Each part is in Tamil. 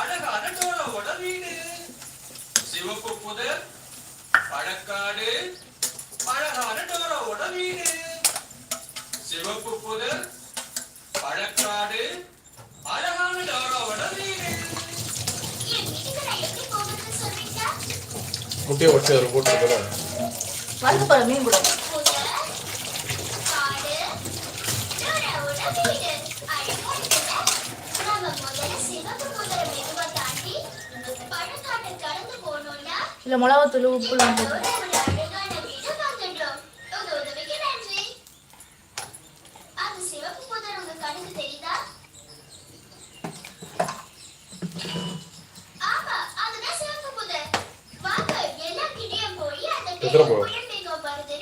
அழகான டோராவோட வீடு. சிவப்பு புதர் பழக்காடு அழகான டோராவோட வீடு. சிவப்பு புதர் பழக்காடு அழகான டோராவோட வீடு. முட்டையை ஒட்டி அதில் போட்டுருக்கல வந்து பாரு மீன் கூட. இதில் மிளகாத்தூள் உப்புலாம் போட்டு.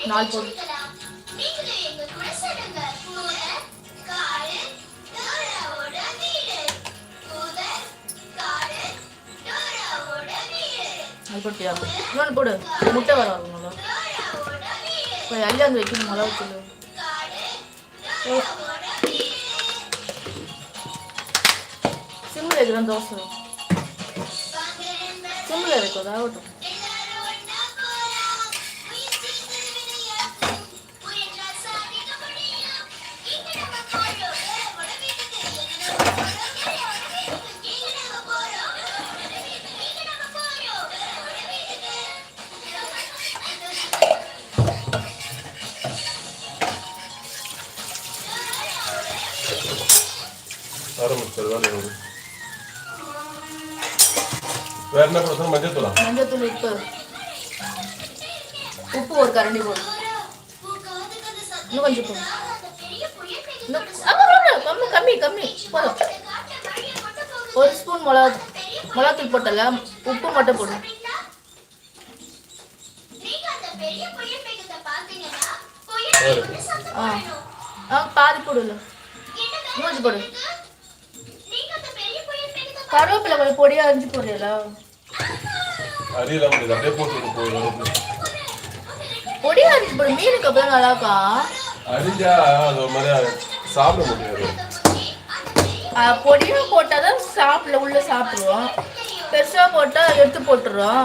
நாள் போடு அது போட்டியா இன்னொன்று போடு முட்டை வராது நல்லா கொஞ்சம் அள்ளி வந்து வைக்கணும் நல்லா வச்சுடு சிம்மில் வைக்கிறேன் தோசை சிம்மில் வைக்கிறதா ஆகட்டும் பரவாயில்ல வேற என்ன போடுறது மஞ்சள் தூளா தூள் உப்பு. உப்பு ஒரு கரண்டி போடு. இன்னும் கொஞ்சம் போடு. கம்மி கம்மி கம்மி. போதும். ஒரு ஸ்பூன் மிளகா மிளகாத்தூள் போட்டல. உப்பு மட்டும் போடும் ஆ. ஆ பாதி போடுல மூஞ்சி போடு. கருவேப்பிலை கொஞ்சம் பொடியாக அரிஞ்சு போடுறீங்களா? அரியலாம் முடியாது அப்படியே போட்டு போயிடும் பொடியாக அரிஞ்சு போடு. மீனுக்கு அப்புறம் நல்லாக்கா அரிஞ்சா அது ஒரு மாதிரி சாப்பிட முடியாது. பொடியாக போட்டால் தான் சாப்பிடல. உள்ளே சாப்பிடுவோம். பெருசாக போட்டால் எடுத்து போட்டுறோம்.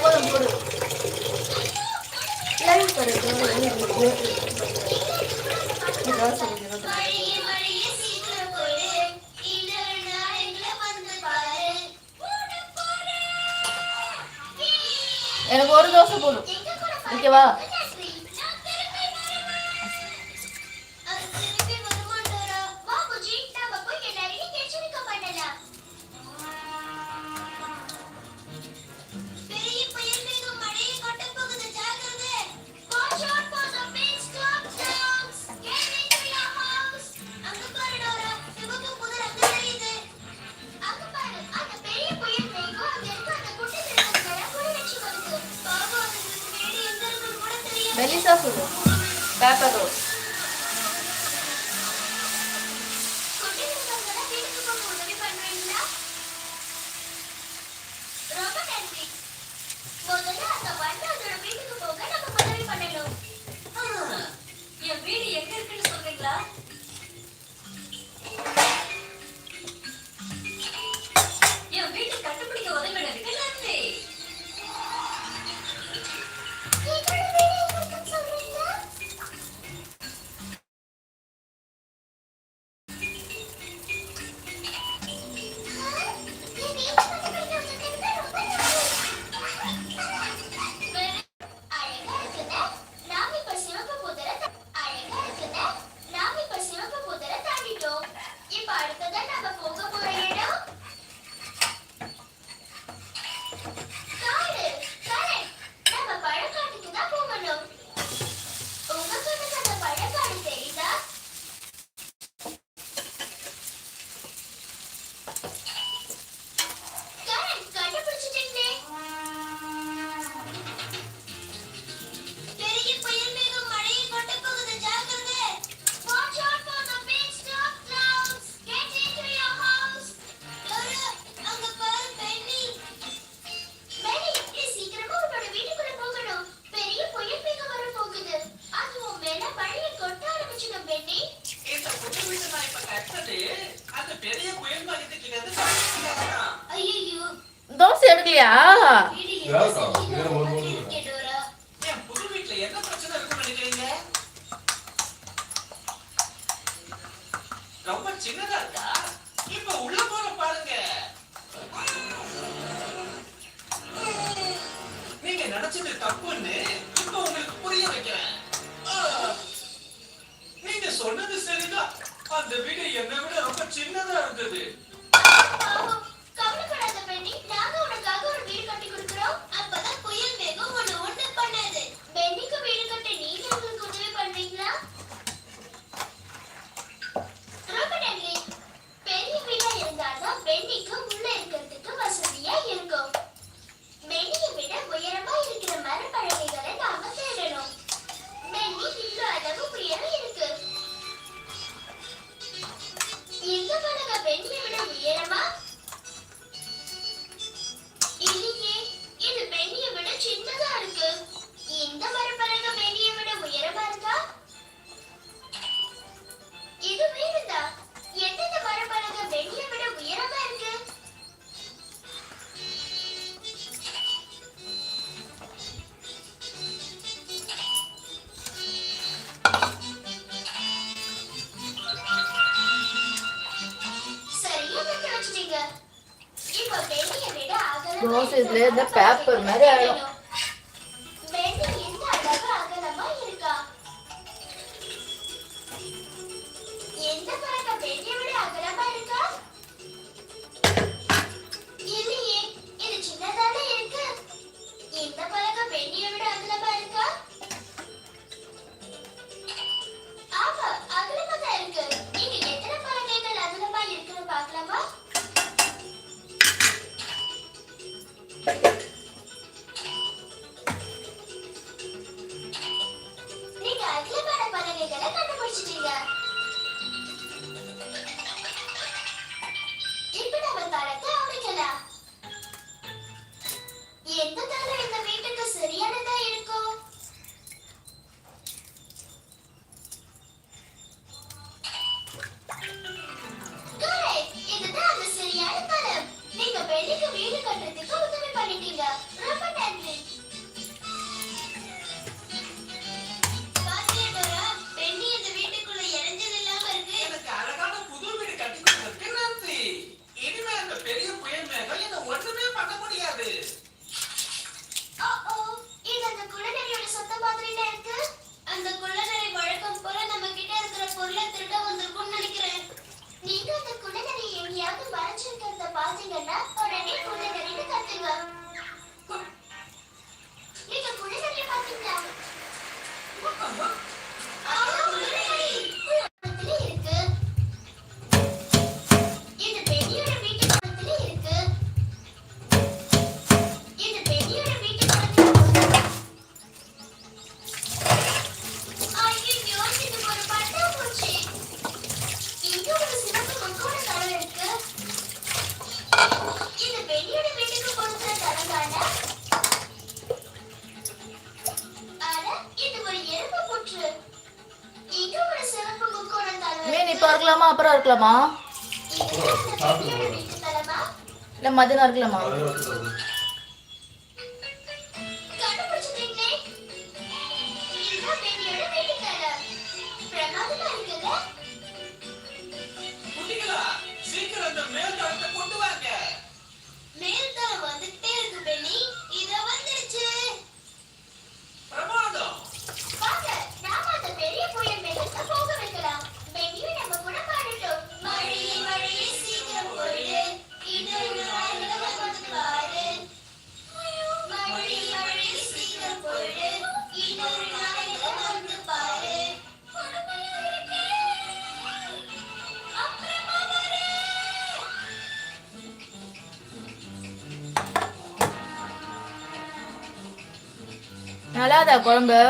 போதும் போதும். எனக்கு ஒரு தோசை போதும். ஓகேவா? Melissa Fuller, Pepper Rose. நினைச்சது தப்புன்னு இப்ப உங்களுக்கு புரிய வைக்கிறேன். நீங்க சொன்னது சரிதான். அந்த வீடு என்னை விட ரொம்ப சின்னதா இருந்தது. ஸ்னோசிஸ்ல இந்த பேப்பர் மாதிரி ஆயிடும். இருக்கலாமா இல்லை மதியம் இருக்கலாமா நல்லாதா குழம்பு.